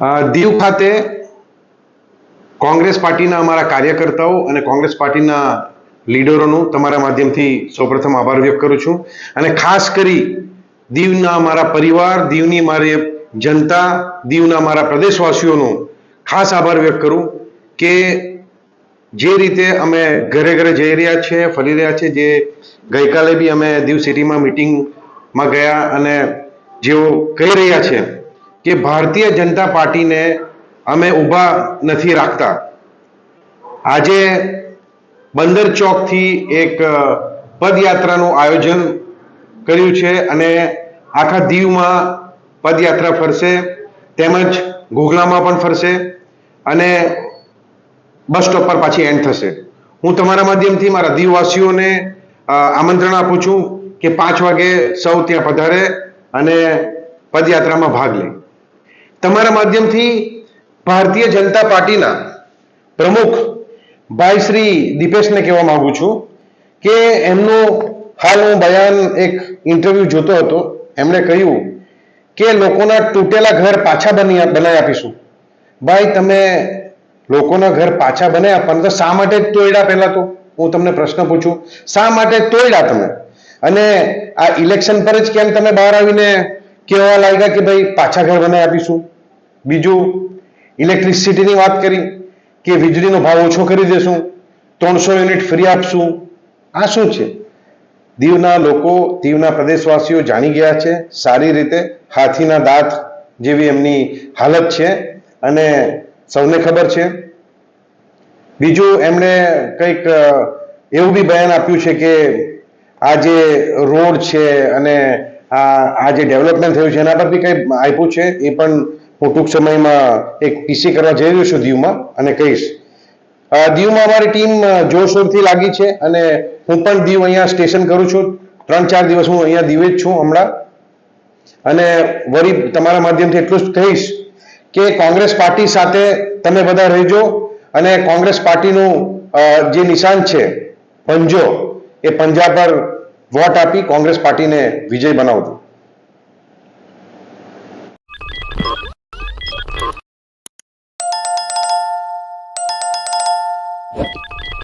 દીવ ખાતે કોંગ્રેસ પાર્ટીના અમારા કાર્યકર્તાઓ અને કોંગ્રેસ પાર્ટીના લીડરોનું તમારા માધ્યમથી સૌપ્રથમ આભાર વ્યક્ત કરું છું. અને ખાસ કરી દીવના મારા પરિવાર, દીવની મારી જનતા, દીવના મારા પ્રદેશવાસીઓનો ખાસ આભાર વ્યક્ત કરું કે જે રીતે અમે ઘરે ઘરે જઈ રહ્યા છે ફરી રહ્યા છે જે ગઈકાલે બી અમે દીવ સિટીમાં મિટિંગમાં ગયા અને જેઓ કહી રહ્યા છે કે ભારતીય જનતા પાર્ટીને અમે ઊભા નથી રાખતા. આજે બંદર ચોકથી એક પદયાત્રાનું આયોજન કર્યું છે અને આખા દીવમાં પદયાત્રા ફરશે, તેમજ ઘોઘલામાં પણ ફરશે અને બસ સ્ટોપ પર પાછી એન્ડ થશે. હું તમારા માધ્યમથી મારા દીવવાસીઓને આમંત્રણ આપું છું કે પાંચ વાગે સૌ ત્યાં પધારે અને પદયાત્રામાં ભાગ લે. તમારા માધ્યમથી ભારતીય જનતા પાર્ટીના પ્રમુખ ભાઈ શ્રી દીપેશને કહેવા માંગુ છું કે એમનું હાલ હું બયાન એક ઇન્ટરવ્યુ જોતો હતો. એમણે કહ્યું કે લોકોના તૂટેલા ઘર પાછા બની બનાવી આપીશું. ભાઈ, તમે લોકોના ઘર પાછા બનાવ્યા પણ તો શા માટે તોડ્યા પહેલા તો? હું તમને પ્રશ્ન પૂછું, શા માટે તોડ્યા તમે? અને આ ઇલેક્શન પર જ કેમ તમે બહાર આવીને કહેવા લાગ્યા કે ભાઈ પાછા ઘર બનાવી આપીશું? બીજું ઇલેક્ટ્રિસિટીની વાત કરી કે વીજળીનો ભાવ ઓછો કરી દેશું, ત્રણસો યુનિટ ફ્રી આપશું. આ શું છે? દીવના લોકો, દીવના પ્રદેશવાસીઓ જાણી ગયા છે, સારી રીતે હાથીના દાંત જેવી એમની હાલત છે અને સૌને ખબર છે. બીજું, એમણે કંઈક એવું બી બયાન આપ્યું છે કે આ જે રોડ છે અને આ જે ડેવલપમેન્ટ થયું છે, એના પર બી કંઈ આપ્યું છે? એ પણ હું ટૂંક સમયમાં એક પીસી કરવા જઈ રહ્યો છું દીવમાં અને કહીશ. દીવમાં અમારી ટીમ જોરશોરથી લાગી છે અને હું પણ દીવ અહીંયા સ્ટેશન કરું છું. ત્રણ ચાર દિવસ હું અહીંયા દીવે જ છું હમણાં. અને વરી તમારા માધ્યમથી એટલું જ કહીશ કે કોંગ્રેસ પાર્ટી સાથે તમે બધા રહેજો અને કોંગ્રેસ પાર્ટીનું જે નિશાન છે, પંજો, એ પંજા પર વોટ આપી કોંગ્રેસ પાર્ટીને વિજય બનાવજો